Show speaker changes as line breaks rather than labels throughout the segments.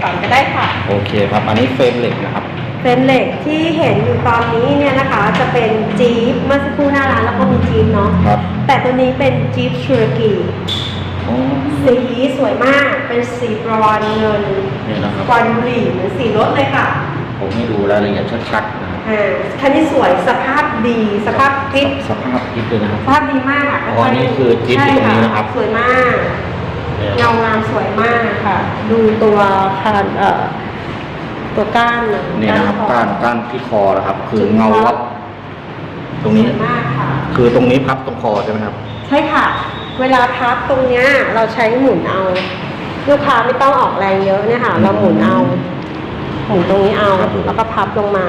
กก่อนก็ได้ค่ะ
โอเคครับ อันนี้เฟรมเหล็กนะครับ
เฟรมเหล็กที่เห็นอยู่ตอนนี้เนี่ยนะคะจะเป็นจี๊ปเมื่อสักครู่หน้าร้านแล้วก็มีจี๊ปเนาะ
ครับ
แต่ตัวนี้เป็นจี๊ปชูรกี
อ๋อ
สีสวยมากเป็นสีบรอนซ์เงิน
นี่นะครับ
บรอนซ์บุหรี่เหมือนสีรถเลยค่ะ
ผมให้ดูรายละเอียดชัดๆนะครับ
อ่าคันนี้สวยสภาพดีสภาพคลิป
สภาพคลิปเลยนะครับ
สภาพดีมากะ
อ๋อนี่คือจิ๊บที่ตรงนี้นะครับ
ใช่สวยมาก
เนี่ย
เงางามสวยมากค่ะ ดูตัวคานเอ่อตัวก้านนะ
นี่นะครับ
คอ
ก้านก้านที่คอนะครับ คือเงาวับตรงนี้
สวยมากค่ะ
คือตรงนี้พับตรงคอใช่ไหมครับ
ใช่ค่ะ เวลาพับตรงเนี้ย เราใช้หมุนเอา ลูกค้าไม่ต้องออกแรงเยอะเนี่ยค่ะ เราหมุนเอาหมุนตรงนี้เอา
ครับผม
แล้วก็พับลงมา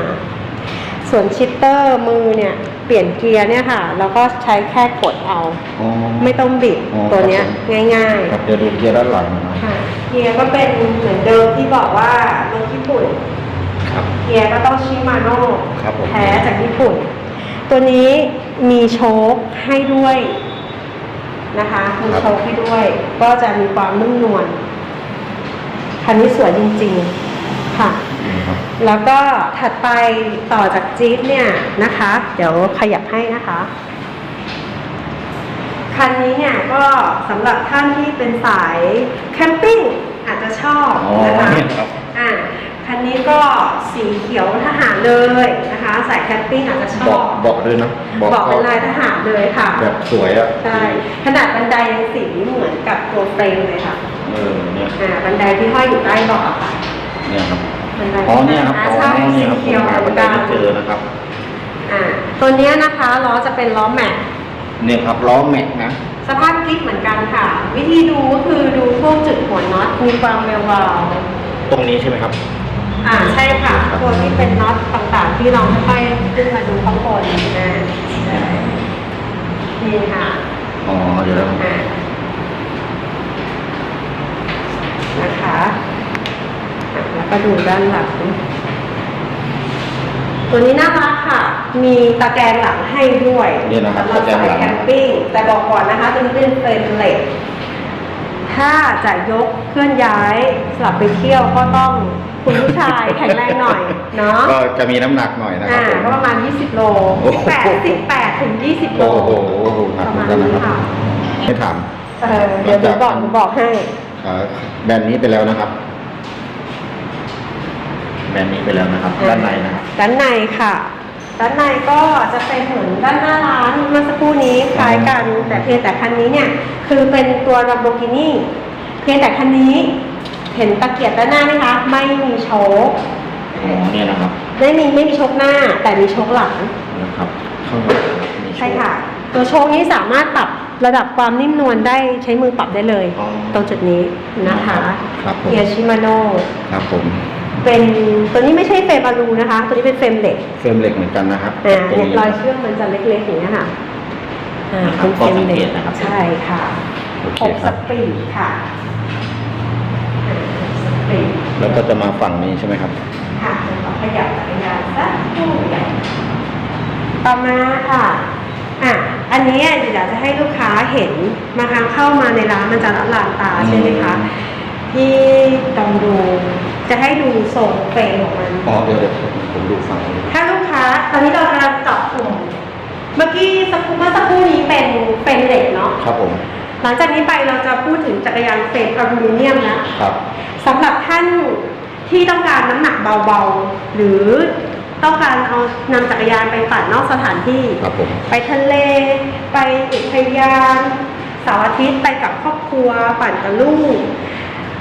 ส่วนชิปเตอร์มือเนี่ยเปลี่ยนเกียร์เนี่ยค่ะเราก็ใช้แค่กดเอา
อ๋อ
ไม่ต้องบิด
อ๋อ
ตัวเนี้ย
ครับผม
ง่าย
ครับเดี๋ยวดูเกียร์ด้านหลังนะครับ
ๆค่ะเกียร์ก็เป็นเหมือนเดิมที่บอกว่ารถญี่ปุ่น
ครับ
เกียร์ก็ต้องชิมาโน่
ครับผม
แท้จากญี่ปุ่น ตัวนี้มีโชคให้ด้วยนะคะมีโชคให้ด้วย ก็จะมีความนุ่มนวลคันนี้สวยจริงๆ ค่ะ
นี่ครับ
แล้วก็ถัดไปต่อจากจี๊ปเนี่ยนะคะ เดี๋ยวขยับให้นะคะคันนี้เนี่ยก็สำหรับท่านที่เป็นสายแคมปิ้งอาจจะชอบ
อ๋อ
นะคะ
เนี่ยครับ
อ่าคันนี้ก็สีเขียวทหารเลยนะคะสายแคมปิ้งอาจจะช
บ
อ
อบกบอกเลยนะ
บอกเป็นลายทหารเลยค่ะ
แบบสวยอะ
ใช่ขนาดบันไดยังสีเหมือนกับตัวเฟรมเลยค่ะ
เออเนี่ย
อ่าบันไดที่ห้อยอยู่ใต้เบาะอะค่ะ
เนี่ยครับ
บันได
อ๋อเนี่ยครับ
อ่า
อ๋อ
ใช่
เนี่
สี
ยครับผ
เขี
ม
ยว
หา
เห
บั
มื
น
อน
ได
กัน
ไม่เจอนะครับ
อ่าตัวเนี้ยนะคะล้อจะเป็นล้อแม็ก
เนี่ยครับล้อแม็กนะ
สภาพคลิปเหมือนกันค่ะ วิธีดูก็คือดูพวกจุดหัวน็อตมีความเวววาว
ตรงนี้ใช่ไหมครับ
อ่าใช่ค่ะ
ครับ
ตัวที่เป็นน็อตต่างๆ ที่เราไม่ค่อยขึ้นมาดูข้างบนนะนี่ค่ะ
อ๋อเดี๋ยวนะครับ
อ่านะคะอะแล้ว ก็ดูด้านหลัง ตัวนี้น่ารักค่ะ มีตะแกรงหลังให้ด้วย
นี่นะครับ
สำหรับ
ตะแกรง
สาย
หลัง
แคมปิ้ง แต่บอกก่อนนะคะตัวนี้เป็นเฟรมเหล็กถ้าจะยกเคลื่อนย้ายสลับไปเที่ยวก็ต้องคุณผู้ชายแข็งแรงหน่อยเนาะ
ก็จะมีน้ำหนักหน่อยนะครั
อ่า
บผม
ก็ประมาณ 20 โล
โอ้โห
18 18ถึง 20 โล
โอ้โหหนัก
ประ
เหมื
มา
อ
ณ
นกัน
นี้
นะครับ
ค่ะ
ให้ถาม
เออเดี๋ยวหนูบอกหนูบอกให้
อ่าแบรนด์นี้ไปแล้วนะครับ แบรนด์นี้ไปแล้วนะครับ ด้านในนะครับ
ด้านในค่ะ ด้านในก็จะเป็นเหมือนด้านหน้าร้านเมื่อสักครู่นี้คล้ายกัน แต่เพียงแต่คันนี้เนี่ยคือเป็นตัว Lamborghini เพียงแต่คันนี้เห็นตะเกียบด้านหน้าไหมคะ ไม่มีโชค
อ๋อเนี่ยนะครับ
ไม่มีไม่มีโชคหน้า แต่มีโชคหลัง
นะครับข้างหลังมีโชว์
ใช่ค่ะ ตัวโชคนี้สามารถปรับระดับความนิ่มนวลได้ใช้มือปรับได้เลย
อ๋อ
ตรงจุดนี้นะคะ
ครับผม
เกียร์ชิมาโน
ครับผม
เป็นตัวนี้ไม่ใช่เฟรมอลูนะคะ ตัวนี้เป็นเฟรมเหล็ก
เฟรมเหล็กเหมือนกันนะครับ
อ่า
ตรง
เนี่ย
นี้
รอยเชื่อมมันจะเล็กๆอย่างนี้ยค่ะอ่า
นะครับ
เป็นเฟรมเหล็
ข้อสังเก
ก
ตนะครับ
ใช่ค่ะ
โอเค
หก
ค
ส
รับ
ปีดค่ะอ่าสปีด
แล้วก็จะมาฝั่งนี้ใช่ไหมครับ
ค่ะเดี๋ยวขอขยับจักรยานสักครู่ใหญ่ต่อมาค่ะอะ อันนี้อยากจะให้ลูกค้าเห็นมาครั้งเข้ามาในร้านมันจะละลานตา
อืม
ใช่ไหมคะ ที่ลองดู จะให้ดูทรงเฟรมของมัน
อ๋อเดี๋ยวเดี๋ยวผมดูฝั่งนี้
ถ้าลูกค้าตอนนี้เรากำลังเจาะกลุ่ม เมื่อกี้สักครู่เมื่อสักครู่นี้เป็นเป็นเหล็กเนาะ
ครับผม
หลังจากนี้ไปเราจะพูดถึงจักรยานเฟรมอลูมิเนียมแล้ว
ครับ
สำหรับท่านที่ต้องการน้ำหนักเบาๆ หรือต้องการเอานำจักรยานไปปั่นนอกสถานที่
ครับผม
ไปทะเล ไปอุทยานเสาร์อาทิตย์ไปกับครอบครัวปั่นกับลูก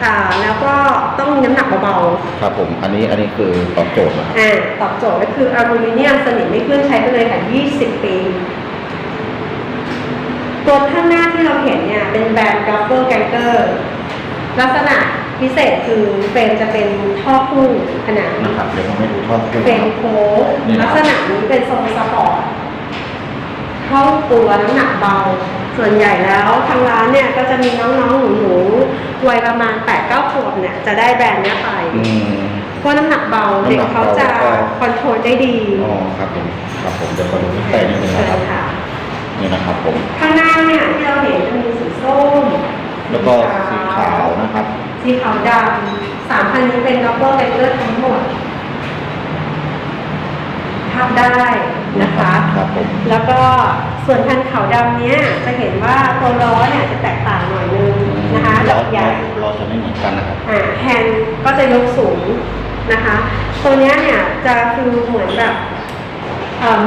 อ่าแล้วก็ต้องมีน้ำหนักเบา
ครับผม อันนี้อันนี้คือตอบโจทย์นะครับ
ๆอ่าตอบโจทย์ก็คืออลูมิเนียมสนิมไม่ขึ้นใช้ไปเลยค่ะ 20 ปี ตัวข้างหน้าที่เราเห็นเนี่ยเป็นแบรนด์ d o u b b l e Gangster ลักษณะพิเศษคือเฟรมจะเป็นท่อคู่ขนาด
นะครับ เดี๋ยวผมให้ดูท่อเครื่อง
เฟรม
นะครับ
โค้ง
นี่นะ
ลักษณะนี้เป็นทรงสปอร์ตเข้าตัวน้ำหนักเบา ส่วนใหญ่แล้วทางร้านเนี่ยก็จะมีน้องๆหนูๆวัยประมาณ8-9ขวบเนี่ยจะได้แบรนด์เนี้ยไป
อืม
เพราะน้ำหนักเบา
น้ำหนัก
เด็กเขาจะ
เบาแล้วก็
คอนโทรลได้ดี
อ๋อครับผมครับผมเดี๋ยวขอดูใกล้ๆนิดนึง
เชิ
นะครับ
ญค่ะ
นี่นะครับผม
ข้างหน้าเนี่ยที่เราเห็นจะมีสีส้ม
แล้วก็สีขาวนะครับ
สีขาวดำสามคันนี้เป็นดับเบิลเลเยอร์ทั้งหมดทับได้นะคะ
ครับผม
แล้วก็ ส่วนคันขาวดำเนี้ยจะเห็นว่าตัวล้อเนี่ยจะแตกต่างหน่อยนึงนะคะด
ล้อ
อกใหญ่
ล้อจะไม่เหมือนกันนะครับ
อ่าแฮนด์ก็จะยกสูงนะคะ ตัวเนี้ยเนี่ยจะคือเหมือนแบบเอิ่ม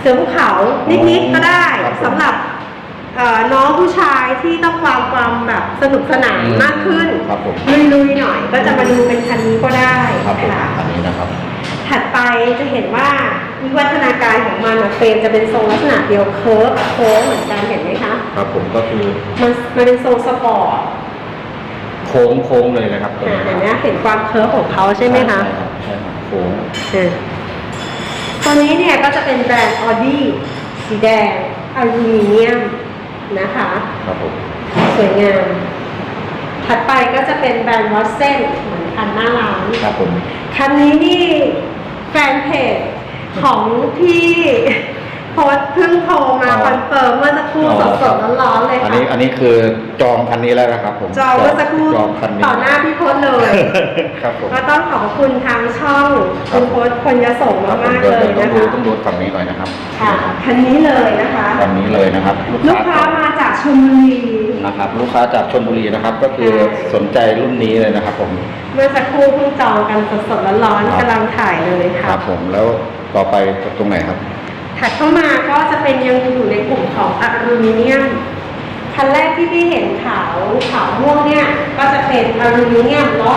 เสือภูเขานิดๆก็ได้
ครับผม
สำหรับเอ่อน้องผู้ชายที่ต้องความความแบบสนุกสนานมากขึ้น
ครับผม
ลุยๆหน่อยก็จะมาดูเป็นคันนี้ก็ได้
ครับผม
ค่ะ
อันนี้นะครับ
ถัดไปจะเห็นว่าวิวัฒนาการของมันอะเฟรมจะเป็นทรงลักษณะเดียวเคิร์ฟโค้งเหมือนกันเห็นไหมคะ
ครับผมก็คือ
มันมันเป็นทรงสปอร์ต
โค้งโค้งเลยนะครับตัว
อ่า
นี้
เห็นไหมเห็นความเคิร์ฟของเขาใช่ไหมคะ
ใช่รับใช่ครับโค้ง
อ่าตัวนี้เนี่ยก็จะเป็นแบรนด์ออดี้สีแดงอลูมิเนียมนะคะ
ครับผม
สวยงาม ถัดไปก็จะเป็นแบรนด์วอตเซนเหมือนคันหน้าร้าน
ครับผม
คันนี้นี่ แฟนเพจของพี่ โพสต์เพิ่งโทรมาคอนเฟิร์มเมื่อสักครู่สดๆร้อนๆเลย
อัน
ค่ะ
นี้อันนี้คือจองคันนี้แล้วนะครับผม
จองเมื่อสักครู่
จองคันนี้
ต่อหน้าพี่โพสต์เลย
ครับผม
ก็ต้องขอบคุณทางช่องคุณโพสต์คนยโสม
ครับผมา
กๆ
เดี๋ยว
เลย
ต้อง
นะ
ดู
คะ
ต้องดูฝั่งนี้หน่อยนะครับ
ค่ะคันนี้เลยนะคะ
คันนี้เลยนะครับ
ลูกค้ามาจากชลบุรี
นะครับ ลูกค้าจากชลบุรีนะครับ ก็คือ
ใช่
สนใจรุ่นนี้เลยนะครับผม
เมื่อสักครู่เพิ่งจองกันสดๆร้อน
ครับ
ๆกำลังถ่ายเลย
ค
ค่ะ
รับผมแล้วต่อไปตรงไหนครับ
ถัดเข้ามาก็จะเป็นยังอยู่ในกลุ่มของอลูมิเนียมคันแรกที่พี่เห็นขาวขาวม่วงเนี่ยก็จะเป็นอลูมิเนียมล้อ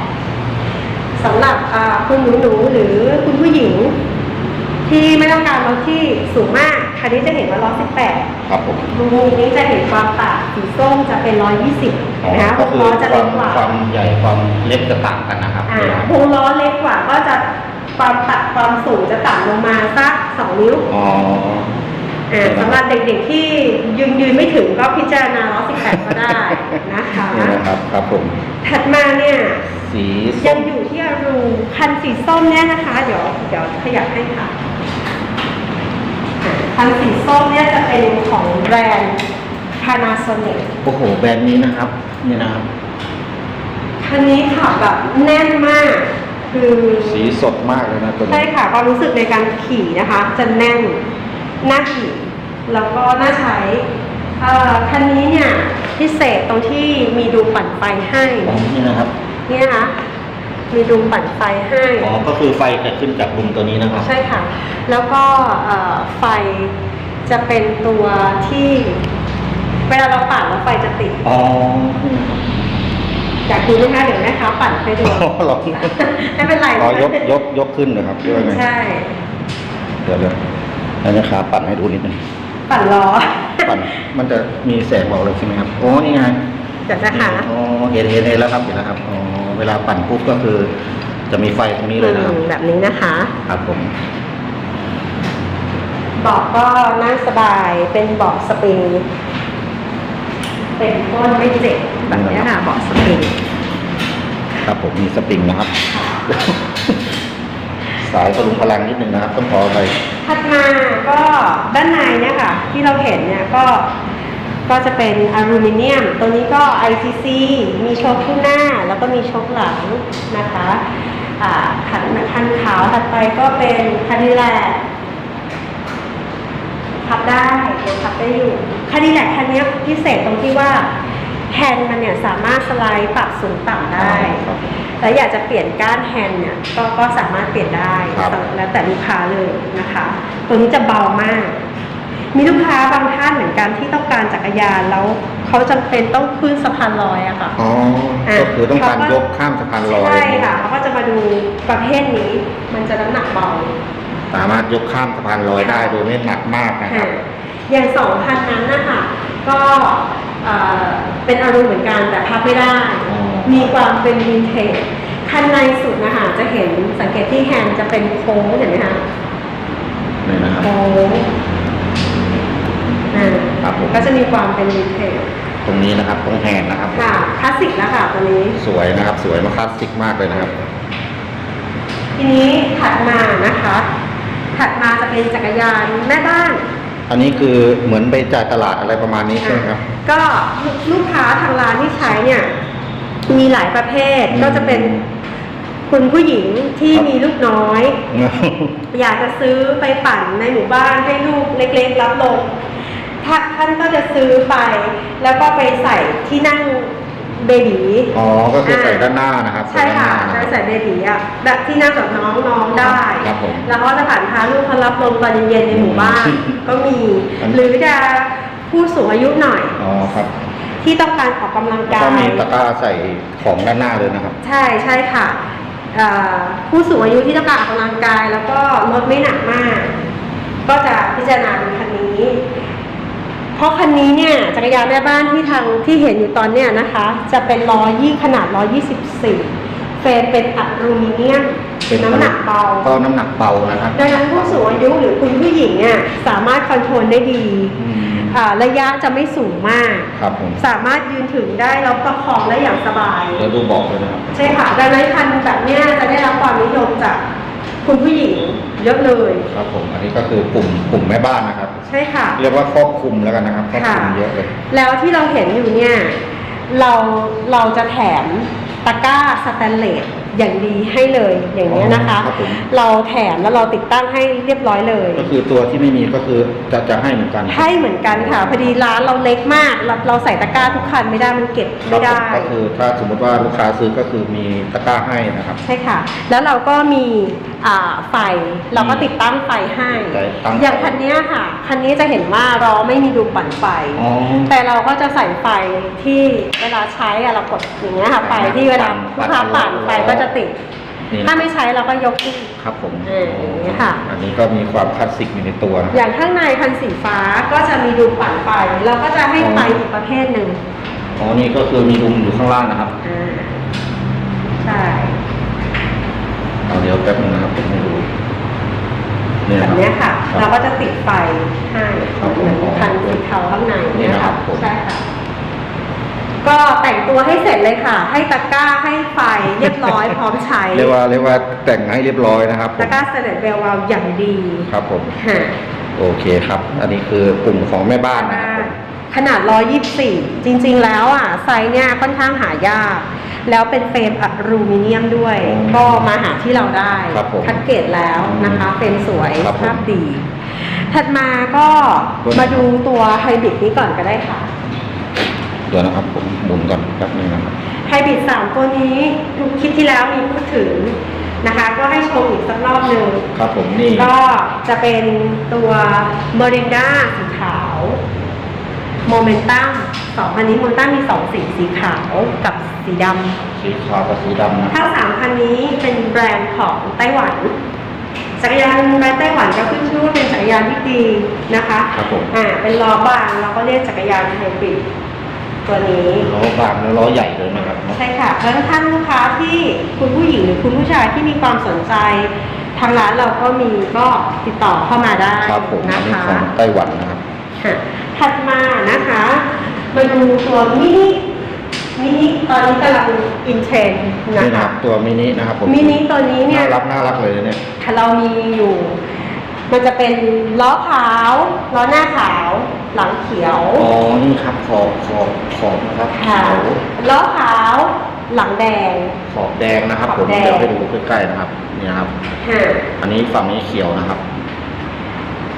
18สำหรับอ่าคุณหนูหนูๆหรือคุณผู้หญิง ที่ไม่ต้องการรถที่สูงมากคันนี้จะเห็นว่าล้อ 18
ครับผม
มุมนี้จะเห็นความต่างสีส้มจะเป็น 120
อ๋อ
นะคะ
ก็
วง
คือ
ล้อจะ
ค
เล็
วากม
กว่า
ความใหญ่ความเล็กจะต่างกันนะครับ
อ่าวงล้อเล็กกว่าก็จะ ความตัดความสูงจะต่ำลงมาสัก2นิ้ว
อ๋อ
อ่าสำหรับเด็กๆที่ยืนยืนไม่ถึงก็พิจารณาล้อ18ก็ได้นะคะ
นี่นะครับครับผม
ถัดมาเนี่ย
สี
ยั
ส้
ง
ม
อยู่ที่อรูคันสีส้มเนี่ยนะคะ เดี๋ยวเดี๋ยวขยับให้ค่ะอ่าคันสีส้มเนี่ยจะเป็นของแบรนด์ Panasonic
โอ้โหแบรนด์นี้นะครับนี่นะครับ
คันนี้ขับแบบแน่นมาก คือ
สีสดมากเลยนะตัว
ใช่
นี้
ค่ะความรู้สึกในการขี่นะคะ จะแน่นน่าขี่แล้วก็น่าใช้เอ่อคันนี้เนี่ยพิเศษตรงที่มีดูปั่นไฟให้
อ๋อนี่นะครับ
นี่นะคะมีดูปั่นไฟให้
อ๋อก็คือไฟจะขึ้นจากดุมตัวนี้นะครับ
ใช่ค่ะ แล้วก็เอ่อไฟจะเป็นตัวที่ เวลาเราปั่นแล้วไฟจะติด
อ๋อ
อยากดูไหมคะเดี๋ยวแม่ค้าปั่นให้ดู
เรา
ไม่เป็นไร
อ๋อ
นะ
ยกยกยกขึ้นนะครับยกยังไง
ใช่
เดี๋ยวเดี๋ยวแล้วนะครับปั่นให้ดูนิดนึง
ปั่นล้อ
ปั่นมันจะมีแสงบอกเลยใช่ไหมครับโอ้นี่ไง
เดี๋ยวนะคะ
อ๋อเห็นเห็นเห็นแล้วครับเห็นแล้วครับอ๋อเวลาปั่นปุ๊บก็คือ จะมีไฟตรงนี้เลยนะครับ
อืมแบบนี้นะคะ
ครับผม
เบอกก็นั่งสบายเป็นเบาะสปริง เป็นก้นไม่เจ็บแบบนี้ค่ะเบาะสปริง
ครับผมมีสปริงนะครับ สายพลุงพลังนิดนึงนะครับ ต้องขอไป
ถัดมาก็ด้านในเนี่ยค่ะ ที่เราเห็นเนี่ยก็ก็จะเป็นอลูมิเนียม ตัวนี้ก็ ICC มีโชคข้างหน้าแล้วก็มีโชคหลังนะคะอ่าคันคันขาวถัดไปก็เป็นคันดีแลก พับได้ยังพับได้อยู่คันดีแลกคันนี้พิเศษตรงที่ว่าแฮนด์มันเนี่ยสามารถสไลด์ปรับสูงต่ำได้
ครับ
แล้วอยากจะเปลี่ยนก้านแฮนด์เนี่ยก็ก็สามารถเปลี่ยนได้
ครับ
แล้วแต่ลูกค้าเลยนะคะตัวนี้จะเบามาก มีลูกค้าบางท่านเหมือนกันที่ต้องการจักรยานแล้วเขาจำเป็นต้องขึ้นสะพานลอยอะค่ะ
อ๋อ
อะ
ก็คือต้องการ
เขาก็
ยกข้ามสะพานลอย
ใช่ค่ะเขาก็จะมาดูประเภทนี้มันจะน้ำหนักเบา
สามารถยกข้ามสะพานลอยได้โดยไม่หนักมากนะครับ
ค่ะอย่างสองคันนั้นนะคะก็เอ่อเป็นอารมณ์เหมือนกันแต่พับไม่ได้
อ๋อ
มีความเป็นวินเทจคันในสุดนะคะจะเห็นสังเกตที่แฮนด์จะเป็นโค้งเห็นไหมคะ
นี่นะครับ
โค้งอ่า
ครับผม
ก็จะมีความเป็นวินเทจ
ตรงนี้นะครับตรงแฮนด์นะครับ
ค่ะคลาสสิกแล้วค่ะตัวนี้
สวยนะครับ สวยมาคลาสสิกมากเลยนะครับ
ทีนี้ถัดมานะคะ ถัดมาจะเป็นจักรยานแม่บ้าน
อันนี้คือเหมือนไปจ่ายตลาดอะไรประมาณนี้ใช่ไหมครับ
ก็ลูกค้าทางร้านที่ใช้เนี่ยมีหลายประเภท
อืม
ก็จะเป็นคุณผู้หญิงที่
ครับ
มีลูกน้อย อยากจะซื้อไปปั่นในหมู่บ้านให้ลูกเล็กๆรับลมถ้าท่านก็จะซื้อไป แล้วก็ไปใส่ที่นั่ง เบบี
อ๋อ ก็คือใส่ด้านหน้านะครับ
ใช่ค่ะ
ด้านหน้า
จะ
นะ
ใส่เบบีอะแบบที่นั่งกับน้องน้องได้
ครับผม
แล้วก็จะผ่านพาลูกเขารับลมตอนเย็นๆในหมู่บ้าน
อืม
ก็มี
อัน
หรือจะผู้สูงอายุหน่อย
อ๋อครับ
ที่ต้องการออกกำลัง
แล้ว
กา
ก็มี
ย
ตะกร้าใส่ของด้านหน้าเลยนะครับ
ใช่ใช่ค่ะเอ่อผู้สูงอายุที่ต้องการออกกำลังกาย แล้วก็ลดไม่หนักมาก ก็จะพิจารณาดูคันนี้ เพราะคันนี้เนี่ยจักรยานแม่บ้านที่ทางที่เห็นอยู่ตอนเนี้ยนะคะ จะเป็นล้อยี่ขนาด124 เฟรมเป็นอลูมิเนียม
เป็น
น้ำหนักเบา
ก็น้ำหนักเบานะครับ
ดังนั้นผู้สูงอายุหรือคุณผู้หญิงเนี่ยสามารถคอนโทรลได้ดี
อืม
อ่าระยะจะไม่สูงมาก
ครับผม
สามารถยืนถึงได้แล้วประคองได้อย่างสบาย
เดี๋ยวดูบอกเลยนะครับ
ใช่ค่ะดังนั้นคันแบบเนี้ยจะได้รับความนิยมจาก คุณผู้หญิงเยอะเลย
ครับผมอันนี้ก็คือกลุ่มกลุ่มแม่บ้านนะครับ
ใช่ค่ะ
เรียกว่าครอบคลุมแล้วกันนะครับครอบคลุม
ค่ะ
เยอะเลย
แล้วที่เราเห็นอยู่เนี่ย เราเราจะแถมตะกร้าสแตนเลส อย่างดีให้เลยอย่างนี้ยนะคะ
ครับผม
เราแถมแล้วเราติดตั้งให้เรียบร้อยเลย
ก็คือตัวที่ไม่มีก็คือจะจะให้เหมือนกัน
ให้เหมือนกันค่ะ พอดีร้านเราเล็กมากเราเราใส่ตะกร้าทุกคันไม่ได้มันเก็บ
ครับ
ไม่ได้
ผมก็คือถ้าสมมติว่าลูกค้าซื้อก็คือมีตะกร้าให้นะครับ
ใช่ค่ะ แล้วเราก็มีอ่าไฟ เราก็ติดตั้งไฟให้
ใจตั้ง
อย่างคันเนี้ยค่ะ คันนี้จะเห็นว่าล้อไม่มีดูปั่นไฟ
อ๋อ
แต่เราก็จะใส่ไฟที่เวลาใช้อะเรากดอย่างเงี้ยค่ะไฟที่เวลาลูกค้าปั่นไฟก็จะติด
นี่นะ
ถ้าไม่ใช้เราก็ยกขึ้น
ครับผม
เอออย่างนี้ค่ะ
อันนี้ก็มีความคลาสสิกอยู่ในตัวนะ
อย่างข้างในคันสีฟ้าก็จะมีดูปั่นไฟเราก็จะให้ไฟอีกประเภทหนึ่ง
อ๋อนี่ก็คือมีดุมอยู่ข้างล่างนะครับ
อ่าใช่
เอาเดี๋ยวแป๊บนึงนะครับผมให้ดูเนี่ย
แบ
ครับ
บเนี้ยค่ะ
รับ
เราก็จะติดไฟให้
ครับ
เหมือนคันสีเทาข้างใน
นี่
เนี่ย
นะครั
ค่ะ
บผม
ใช่ค่ะ ก็แต่งตัวให้เสร็จเลยค่ะ ให้ตะกร้าให้ไฟเรียบร้อยพร้อมใช้
เรียกว่าเรียกว่าแต่งให้เรียบร้อยนะครับผม
ตะกร้าเสด็จเบลวาลอย่างดี
ครับผม
ค่ะ
โอเคครับ อันนี้คือกลุ่มของแม่บ้านนะครับผม
ขนาด 124 จริงๆแล้วอะไซส์เนี่ยค่อนข้างหายาก แล้วเป็นเฟรมอลูมิเนียมด้วย ก็มาหาที่เราได้
ครับผม
คัดเกรดแล้วนะคะเฟรมสวย
ครับผม
ภาพดี ถัดมาก็มาดูตัวไฮบริดนี้ก่อนก็ได้ค่ะ
เดี๋ยวนะครับผมหมุนก่อนแป๊บนึงนะครับ
ไฮบริด3ตัวนี้ทุกคลิปที่แล้วมีพูดถึงนะคะ ก็ให้ชมอีกสักรอบหนึ่ง
ครับผมนี่
ก็จะเป็นตัวเมรินดาสีขาวโมเมนตัมสองคันนี้โมเมนตัมมีสองสีสีขาวกับสีด
สีขาวกับสีดำนะำ
ทั้งสามคันนี้เป็นแบรนด์ของไต้หวันจักรยานแบรนด์ไต้หวันก็ขึ้นชื่อว่าเป็นจักรยานที่ดีนะคะ
ครับผม
อ่าเป็นล้อบางเราก็เรียกจักรยานไฮบริด ตัวนี้
ล้อบางแล้วล้อใหญ่เลยนะครับ
ใช่ค่ะเพราะฉะนั้นท่านลูกค้าที่คุณผู้หญิงหรือคุณผู้ชายที่มีความสนใจ ทางร้านเราก็มีก็ติดต่อเข้ามาได้
ครับผมอั
นะ
นนี้
คะ
ของไต้หวันนะครับ
ค่ะถัดมานะคะมาดูตัวมินิมินิตอนนี้กำลังอินเทรนด์นะ
นี่นะค
คะ
รับตัวมินินะครับผม
มินิตัวนี้เนี่ย
น่ารักน่ารักเลยเนี่ย
เรามีอยู่ มันจะเป็นล้อขาวล้อหน้าขาว หลังเขียว
อ๋อ นี่ครับขอบขอบขอบนะครับ
ค่ะ
ขาว
ล้อขาวหลังแดง
ขอบแดงนะครับ
ขอบ
ผม
แดง
เดี๋ยวให้ดูใกล้ๆนะครับนี่นะครับ
ค่ะ
อันนี้ฝั่งนี้เขียวนะครับ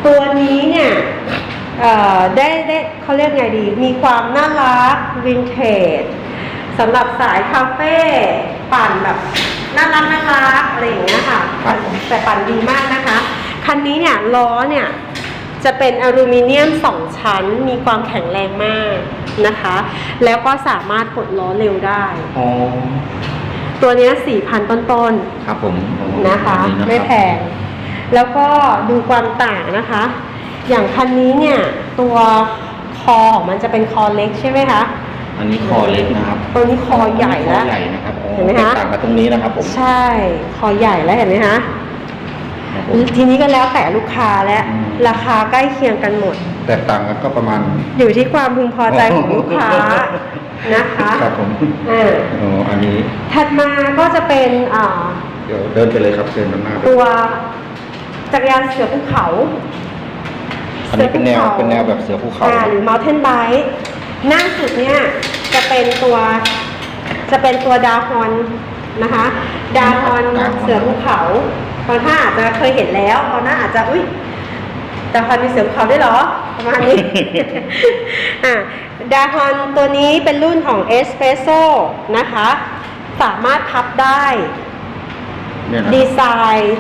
ตัวนี้เนี่ยเอ่อได้ได้เขาเรียกไงดี มีความน่ารักวินเทจสำหรับสายคาเฟ่ปั่นแบบน่ารักน่ารักอะไรอย่างเงี้ยค่ะ
ครับผม
แต่ปั่นดีมากนะคะ คันนี้เนี่ยล้อเนี่ย จะเป็นอลูมิเนียมสองชั้นมีความแข็งแรงมากนะคะ แล้วก็สามารถปลดล้อเร็วได้
อ๋อ
ตัวเนี้สี่พันต้นๆ
ครับผมอ๋อ
นะคะ
อัรับ
ไม่แพง แล้วก็ดูความต่างนะคะ อย่างคันนี้เนี่ย ตัวคอของมันจะเป็นคอเล็กใช่ไหมคะ
อันนี้คอเล็กนะครับ
ตัวนี้คอใหญ่
ค
แล้
อ
ว
ใหญ่นะครับอ๋อ
เห็นไหมคะ
แตกต่างกับตรงนี้นะครับผม
ใช่ คอใหญ่แล้วเห็นไหมคะ
ครับผม
ทีนี้ก็แล้วแต่ลูกค้าและ
อืม
ราคาใกล้เคียงกันหมด
แตกต่างกันก็ประมาณ
อยู่ที่ความพึงพอใจของลูกค้านะคะ
ครับผม
อ่า
อ๋ออันนี้
ถัดมาก็จะเป็นอ่า
เดี๋ยวเดินไปเลยครับเชิญด้านหน้าไป
ตัวจักรยานเสือภูเขา
อันนี้เป็นแนวเป็นแนวแบบเสือภูเขา
อ่หรือ mountain bike หน้าสุดเนี่ยจะเป็นตัวจะเป็นตัวดาฮอนนะคะ ดาฮอนเสือภูเขาบางท่านอาจจะเคยเห็นแล้วบางท่านอาจจะอุ้ย ดาฮอนมีเสือภูเขาด้วยเหรอ ประมาณนี้ อะดาฮอนตัวนี้เป็นรุ่นของเอสเปรสโซนะคะ สามารถพับได้
เนี่ยนะ
ดีไซน์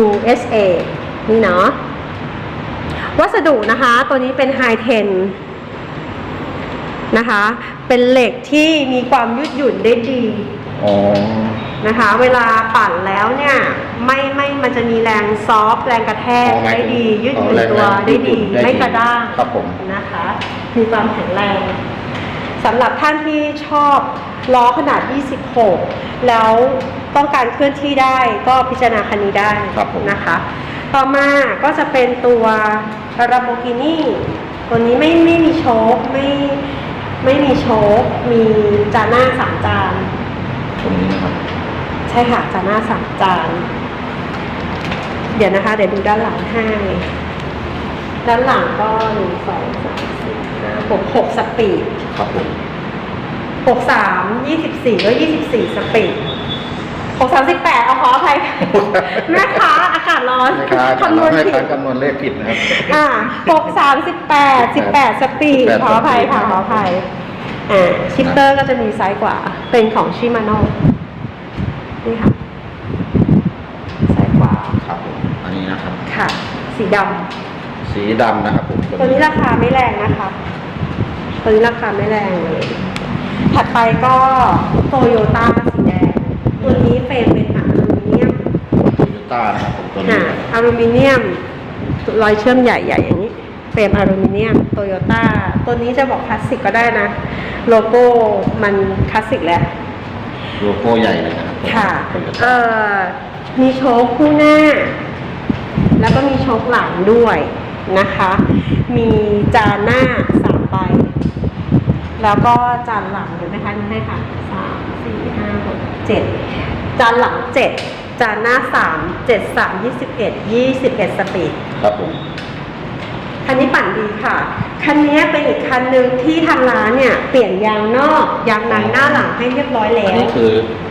USA นี่เนาะวัสดุนะคะ ตัวนี้เป็นไฮเทนนะคะ เป็นเหล็กที่มีความยืดหยุ่นได้ดี
อ๋อ
นะคะ เวลาปั่นแล้วเนี่ยไม่ไม่มันจะมีแรงซอฟต์แรงกระแทก
อ๋อหมาย
ได้
ถึง
ดี ยืดหยุ่น
อ๋อแรง
ตัว
แรง
ได้
ยืดหยุ่
ดี
นได้ดี
ไม่กระด้าง
ครับผม
นะคะ มีความแข็งแรงสำหรับท่านที่ชอบล้อขนาด 26 แล้วต้องการเคลื่อนที่ได้ก็พิจารณาคันนี้ได้
ครับผม
นะคะ ต่อมาก็จะเป็นตัวรัมโบกินี่ตัวนี้ไม่ไม่มีโชคไม่ไม่มีโชคมีจานหน้าสามจาน
ตรงนี้นะครับ
ใช่ค่ะจานหน้าสามจาน เดี๋ยวนะคะ เดี๋ยวดูด้านหลังให้ ด้านหลังก็หนึ่งสองสามสี่ห้าหกหกสปีด
ครับผม
หกสามยี่สิบสี่ก็ยี่สิบสี่สปีดหกสามสิบแปดเอาขออภัยแม่ค้าอากาศร้อน
แม่ค้า
คำนวณ
แม่
ผิ
ค้า
ด
คำนวณเลขผิดนะครับ
อ่าหกสามสิบแปดสิบแปดสปีด
18
ขออภัยค่ะขออภัยอ่าชิปเตอร์ก็จะมีไซส์กว่าเป็นของชิมาโน่ นี่ค่ะไซส์กว่า
ครับผมอันนี้นะครับ
ค่ะ สีด
สีดำนะครับผมำ
ตัวนี้ราคาไม่แรงนะคะตัวนี้ราคาไม่แรงเลย ถัดไปก็โตโยต้าสีแดง ตัวนี้เฟรมเป็นอลูมิเนียม
โตโยต้านะครับผมตัวนี้
ค่ะอลูมิเนียมรอยเชื่อมใหญ่ๆอย่างนี้เฟรมอลูมิเนียมโตโยต้าตัวนี้จะบอกคลาสสิกก็ได้นะ โลโก้มันคลาสสิกแล้ว
โลโก้ใหญ่เลยนะครับ
ค่ะ
โตโย
เอ่
ต้า
อมีโชคคู่หน้า แล้วก็มีโชคหลังด้วยนะคะ มีจานหน้าสามใบ แล้วก็จานหลังเดี๋ยวนะคะนี่ให้ค่ะสามสี่ห้าหกเจ็ดจานหลังเจ็ดจานหน้าสามเจ็ดสามยี่สิบเอ็ดยี่สิบเอ็ดสปีด
ครับผม
คันนี้ปั่นดีค่ะ คันนี้เป็นอีกคันหนึ่งที่ทางร้านเนี่ย เปลี่ยนยางนอกยางในหน้าหลังให้เรียบร้อยแล้
อัน
ว
นี้คือเอ่อ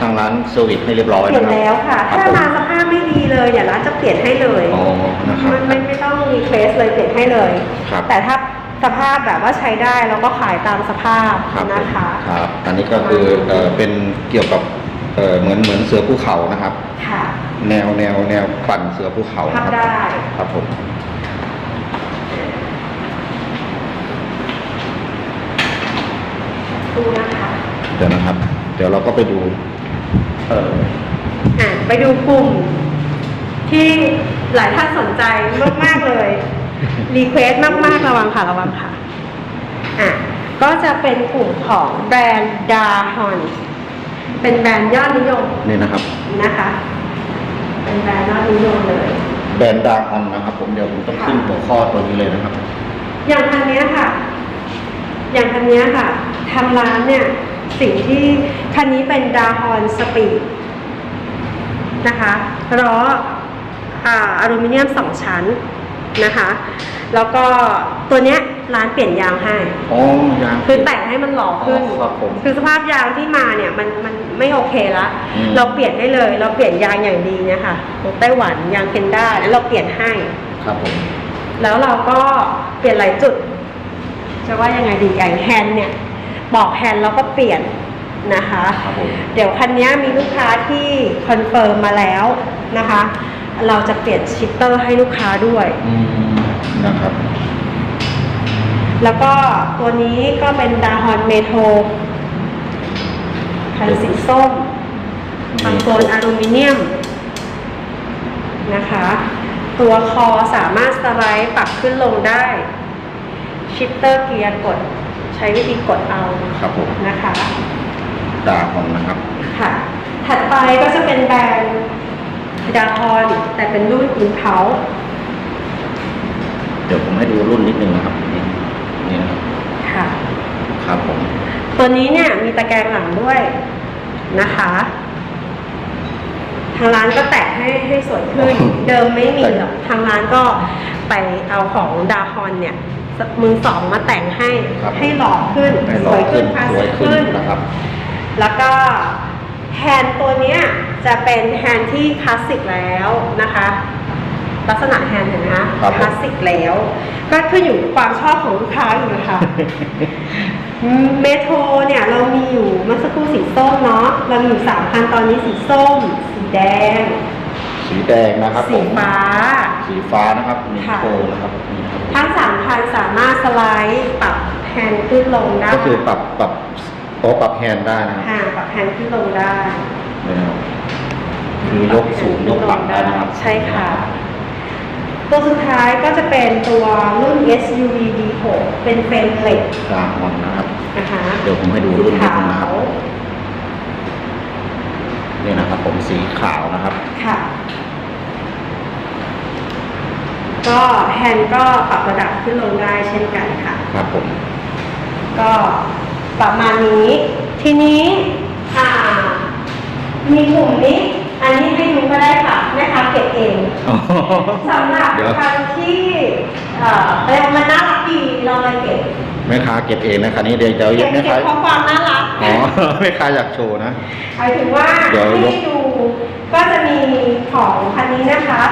ทางร้านเซอร์วิสให้เรียบร้อย
เปลี่ยน
นะครับ
แล้วค่ะ
รับ
ถ้า
ผม
มาสภาพไม่ดีเลยเดี๋ยวร้านจะเปลี่ยนให้เลย
อ๋อนะครับ
ไม่ไม่ไม่ต้องรีเควสเลยเปลี่ยนให้เลย
ครับ
แต่ถ้าสภาพแบบว่าใช้ได้เราก็ขายตามสภาพ
ครับผม
นะคะ
ครับอันนี้ก็คือเอ่อเป็นเกี่ยวกับเอ่อเหมือนเหมือนเสือภูเขานะครับ
ค่ะ
แนวแนวแนวปั่นเสือภูเขา
พับ
นะครับ
ได้
ครับผม
ดูนะคะ
เดี๋ยวนะครับ เดี๋ยวเราก็ไปดู เออ
อะไปดูกลุ่ม ที่หลายท่านสนใจมากๆเลยรีเควสมากๆระวังค่ะระวังค่ะอะ ก็จะเป็นกลุ่มของแบรนด์ดาฮอนเป็นแบรนด์ยอดนิยม
นี่นะครับ
นะคะ เป็นแบรนด์ยอดนิยมเลย
แบรนด์ดาร์ออนนะครับ ผมเดี๋ยวผมต้องขึ้นหัวข้อตัวนี้เลยนะครับ
อย่างคันเนี้ยค่ะ อย่างคันเนี้ยค่ะทางร้านเนี่ย สิ่งที่คันนี้เป็นดาฮอนสปีดนะคะล้ออ่าอลูมิเนียมสองชั้นนะคะ แล้วก็ตัวเนี้ยร้านเปลี่ยนยางให้
อ๋อยาง
คือแต่งให้มันหล่อขึ้น
อ๋อครับผม
คือสภาพยางที่มาเนี่ยมันมันไม่โอเคละ
อืม
เราเปลี่ยนให้เลย เราเปลี่ยนยางอย่างดีเนี่ยค่ะของไต้หวันยางเพนด้าแล้วเราเปลี่ยนให้
ครับผม
แล้วเราก็เปลี่ยนหลายจุด จะว่ายังไงดีอย่างแฮนด์เนี่ย บอกแฮนด์เราก็เปลี่ยนนะคะ
ครับผม
เดี๋ยวคันนี้มีลูกค้าที่คอนเฟิร์มมาแล้วนะคะ เราจะเปลี่ยนชิปเตอร์ให้ลูกค้าด้วย
อืมนะครับ
แล้วก็ตัวนี้ก็เป็นดาฮอนเมโทรคันสีส้มคอนโซลอลูมิเนียมนะคะ ตัวคอสามารถสไลด์ปรับขึ้นลงได้ ชิปเตอร์เกียร์กด ใช้วิธีกดเอา
ครับผม
นะคะ
ดาร์ออนนะครับ
ค่ะ ถัดไปก็จะเป็นแบรนด์ดาฮอนแต่เป็นรุ่นอินเ u า
เดี๋ยวผมให้ดูรุ่นนิดนึงนะครับนี่นี่นะครับ
ค่ะ
ครับผม
ตัวนี้เนี่ยมีตะแกรงหลังด้วยนะคะ ทางร้านก็แตะให้ให้สวยขึ้น เดิมไม่มีหรอกทางร้านก็ไปเอาของดาฮอนเนี่ย มือสองมาแต่งให้
ครับ
ให้หล่อขึ้น
ให้
ส
หล่อ
วย
ขึ้
ขึ้
น
นคลาส
สว
สิ
ย
ก
ขึ้
ขึ้
น
น
นะครับ
แล้วก็แฮนด์ตัวเนี้ยจะเป็นแฮนด์ที่คลาสสิกแล้วนะคะ ลักษณะแฮนด์เห็นไหมคะ
ครับผม
คลาสสิกแล้ว ก็ขึ้นอยู่กับความชอบของลูกค้าอยู่นะคะ เมโทรเนี่ยเรามีอยู่เมื่อสักครู่สีส้มเนาะเรามีอยู่สามพันตอนนี้สีส้ม สีแดง
สีแดงนะครับผ
สี
ม
ฟ้า
สีฟ้านะครับมี
ค่ะ
โคนะครับนี่นะครับ
ทั้งสามพันสามารถสไลด์ปรับแฮนด์ขึ้นลงได้
ก็คือปรับปรับโต๊ะปรับแฮนด์ได้นะครับ
ห่างปรับแฮนด์ขึ้นลงได้
นี่นะครับคือยกสูงยกต่ำได้นะครับ
ใช่ค่ะ ตัวสุดท้ายก็จะเป็นตัวรุ่น SUV D6 เป็นเฟรมเหล็ก
กลางอ่อนนะครับ
นะคะ
เดี๋ยวผมให้ดูรุ่นนิดนึงนะครับ
ขาว
นี่นะครับ ผมสีขาวนะครับ
ค่ะ ก็แฮนด์ก็ปรับระดับขึ้นลงได้เช่นกันค่ะ
ครับผม
ก็ประมาณนี้ ทีนี้อ่ามีกลุ่มนี้ อันนี้ให้ดูก็ได้ค่ะแม่ค้าเก็บเองสำหรับ
เดี๋ยว
คันที่เอ่อเอ้ยมันน่ารักดีเราเลยเก็บ
แม่ค้าเก็บเองนะครับนี่เดี๋ยวเดี๋ยว
เก็บ
แม่
เก็
ค้า
บเพราะความน่ารัก
อ๋อ แม่ค้าอยากโชว์นะ
หมายถึงว่า
เดี๋ยวยก
ให้ดูก็จะมีของคันนี้นะคะ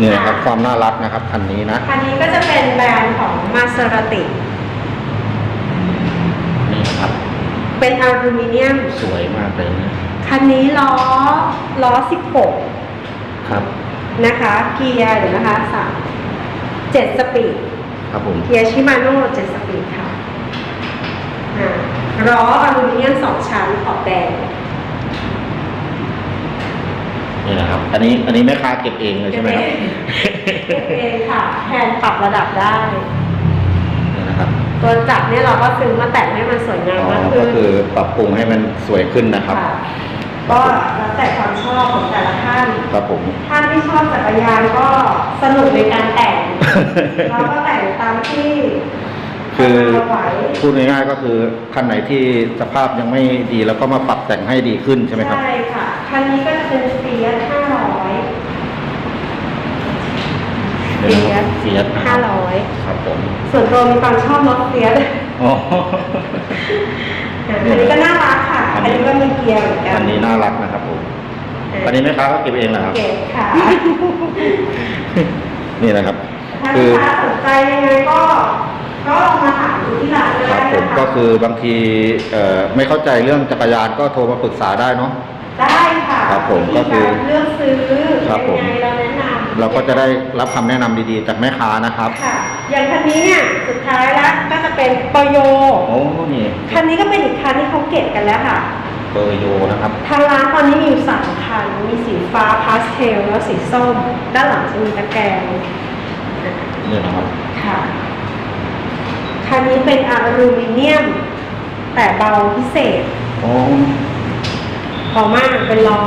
นี่นะครับความน่ารักนะครับคันนี้นะ
คันนี้ก็จะเป็นแบรนด์ของมาเซราติ
นี่นะครับ
เป็นอลูมิเนียม
สวยมากเลยนะ
คันนี้ล้อล้อ 16
ครับ
นะคะเกียร์เดี๋ยวนะคะสามเจ็ดสปีด
ครับผม
เกียร์ชิมาโน่เจ็ดสปีดค่ะอ่าล้ออลูมิเนียมสองชั้นขอบแดง
นี่นะครับ อันนี้อันนี้แม่ค้าเก็บเองเลยใช่ไหมครับ
เก็บเองค่ะแทนปรับระดับได้
นี่นะครับ
ตัวจักรเนี่ยเราก็ซื้อมาแต่งให้มันสวยงาม
อ๋อ
มาก
ก็
ขึ้น
คือปรับปรุงให้มันสวยขึ้นนะครับ
ค่ะก็แล้วแต่ความชอบของแต่ละท่าน
ครับผม
ท่านที่ชอบจักรยานก็สนุกในการแต่ง เราก็แต่งตามที่
คือ
เราไหว
พูดง่ายๆก็คือคันไหนที่สภาพยังไม่ดีแล้วก็มาปรับแต่งให้ดีขึ้นใช่ไหมครับ
ใช่ค่ะคันนี้ก็จะเป็นเฟียสห้าร้อย
เดี๋ยวนะครับเฟียสนะค
ห้า
รับ
ร้อย
ครับผม
ส่วนตัวมีความชอบรถเฟียส
อ๋อ
อันนี้ก็น่ารักค่ะ
อั
อั
น
น
นี้
นี้ก็มีเกียร์เหมือนกัน
อันนี้น่ารักนะครับผมอันนี้แม่ค้าก็เก็บเองเหรอครับ
เก็บค่ะ
นี่นะครับ
ถ้า
คื
ลู
อก
ค้าสนใจยังไงก็ ก็ลองมาถามดูที่ร้านก็
ครั
ได้
บผม
นะคะ
ก็คือบางทีเอ่อไม่เข้าใจเรื่องจักรยานก็โทรมาปรึกษาได้เนาะ
ได้ค่ะ
ครับผมก็คือ
วิธีารเลือกซื้อ
ครับผม
ยังไงเราแนะนำ
เราก็จะได้รับคำแนะนำดีๆ จากแม่ค้านะครับ
ค่ะ อย่างคันนี้เนี่ยสุดท้ายแล้วก็จะเป็นปโย
โอ้นี่
คันนี้ก็เป็นอีกคันที่เขาเก็บกันแล้วค่ะ
เบอร์โยนะครับ
ทางร้านตอนนี้มีอยู่สามคัน มีสีฟ้าพาสเทลแล้วสีส้ม ด้านหลังจะมีตะแกรง
นี่นะครับ
ค่ะ คันนี้เป็นอลูมิเนียม แต่เบาพิเศษ
โอ้
เบามากเป็นล้อ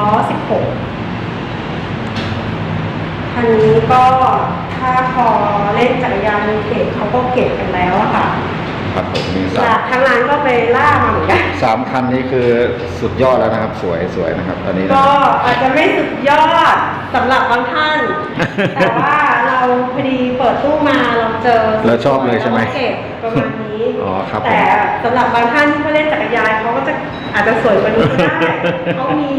16 คันนี้ก็ถ้าพอเล่นจักรยานมีเทจเขาก็เก็บกันแล้วอะค่ะ
ครับผมมีสา
จาก
ม
ทางร้านก็ไปล่ามาเหมือนกัน
สามคันนี้คือสุดยอดแล้วนะครับ สวยสวยนะครับ ตอนนี้นะ
ก็อาจจะไม่สุดยอดสำหรับบางท่าน แต่ว่าเรา พอดีเปิดตู้มาเราเจอ
แล้วชอบเลยใช่ไหม
ราก็เก็บประมาณนี้
อ๋อครับผม
แต่สำหรับบางท่านที่เขาเล่นจักรยานเขาก็จะอาจจะสวยกว่านี้ก็ได้เขามี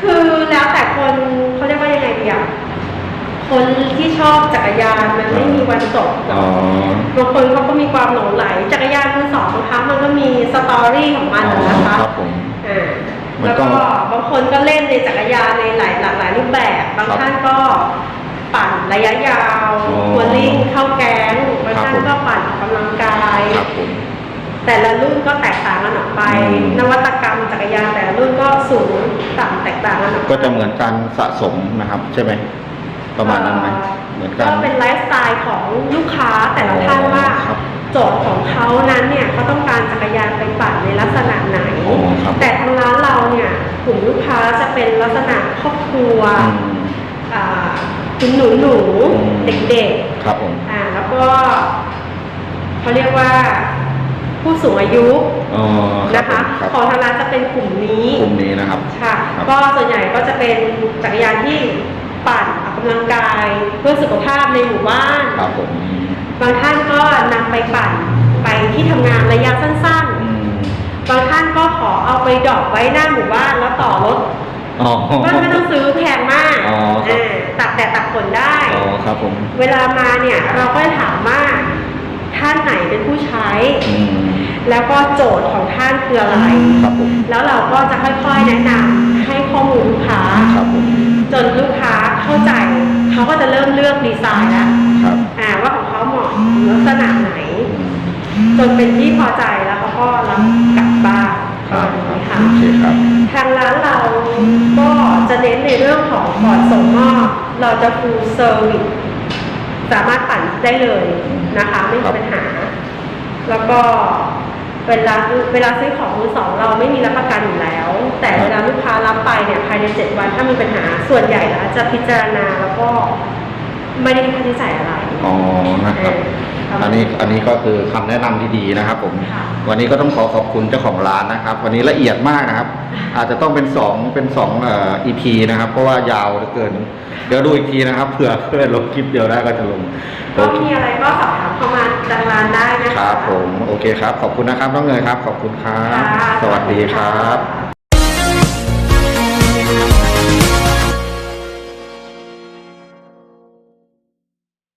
คือแล้วแต่คนเขาเรียกว่ายังไงดีอะคนที่ชอบจักรยานมันไม่มีวันจบหร
อ๋
อ
อก
บางคนเขาก็มีความหลงไหล จักรยานมือสองบางครั้งมันก็มีสตอรี่ของมัน
อ๋อ
นะคะ
ครับผม
อ่า
มัน
แล้ว
ก็
ก็บางคนก็เล่นในจักรยานในหลายหลากหลายรูปแบบ บาง
ครับ
ท่านก็ ปั่นระยะยาว
อ๋อ
ทัวริ่งเข้าแก๊งบาง
ครับ
ท่าน
ผม
ก็ปั่นออกกำลังกาย
ครับผม
แต่ละรุ่นก็แตกต่างกันออกไป
อืม
นวัตกรรมจักรยานแต่ละรุ่นก็สูงต่ำแตกต่างกันออกไป
ก็จะเหมือนการสะสมนะครับ ใช่ไหมประมาณนั้นไหมเหมือนกัน
ก็เป็นไลฟ์สไตล์ของลูกค้าแต่ละท่าน
อ๋อ
ว่า
ครับ
โจทย์ของเขานั้นเนี่ยเขาต้องการจักรยานไปปั่นในลักษณะไหน
อ๋อครับ
แต่ทางร้านเราเนี่ยกลุ่มลูกค้าจะเป็นลักษณะครอบครัว
อืม
อ่า คุณหนูหนู
อืม
เด็ก
ครับผม
ๆอ่าแล้วก็เขาเรียกว่าผู้สูงอายุ
อ๋อรับ
นะคะ
ผมครับ
ของทางร้านจะเป็นกลุ่มนี้
กลุ่มนี้นะครับ
ค่ะ
ครับ
ก็ส่วนใหญ่ก็จะเป็นจักรยานที่ปั่นออกกำลังกายเพื่อสุขภาพในหมู่บ้าน
ครับผม
บางท่านก็นำไปปั่นไปที่ทำงานระยะสั้น
อืม
ๆ บางท่านก็ขอเอาไปดรอกไว้หน้าหมู่บ้านแล้วต่อรถ
อ๋อ
ก็ไม่ต้องซื้อแพงมาก
อ๋อครับา
ตักแต่ตักผลได้
อ๋อครับผม
เวลามาเนี่ยเราก็จะถามว่าท่านไหนเป็นผู้ใช้
อืม
แล้วก็โจทย์ของท่านคืออะไร
ครับผม
แล้วเราก็จะค่อยๆแนะนำให้ข้อมูลลูกค้า
ครับผม
จนลูกค้าเข้าใจ เขาก็จะเริ่มเลือกดีไซน์แล้ว
ครับ
อ่าว่าของเขาเหมาะลักษณะไหน จนเป็นที่พอใจแล้วเขาก็รับกลับบ้าน
ครับ
ประมาณ
ครับ
นี้ค่ะ
โอเคครับ
ทางร้านเราก็จะเน้น ในเรื่องของก่อนส่งมอบเราจะ full service สามารถปั่นได้เลยนะคะ ไม่
ครั
มี
บ
ปัญหา แล้วก็เวลาเวลาซื้อของมือสองเราไม่มีรับประกันอยู่แล้ว แต่เวลาลูกค้ารับไปเนี่ยภายในเจ็ดวันถ้ามีปัญหาส่วนใหญ่แล้วจะพิจารณาแล้วก็ไม่ได้มีค่าใช้จ่ายอะไร
อ๋อนะครับ
เออ
อันนี้อันนี้ก็คือคำแนะนำที่ดีนะครับ ผม
ค่ะ
วันนี้ก็ต้องขอขอบคุณเจ้าของร้านนะครับ วันนี้ละเอียดมากนะครับ อาจจะต้องเป็นสองเป็นสองเอ่อ EP นะครับ เพราะว่ายาวเหลือเกิน เดี๋ยวดูอีกทีนะครับเผื่อเพื่อลงคลิปเดียวได้ก็จะลง
ก็มีอะไรก็สอบถามเข้ามาทางร้านได้นะคะ
ครับผมโอเคครับ ขอบคุณนะครับน้องเนยครับ ขอบคุณครับ
ค่ะ
สวัสดีครับะ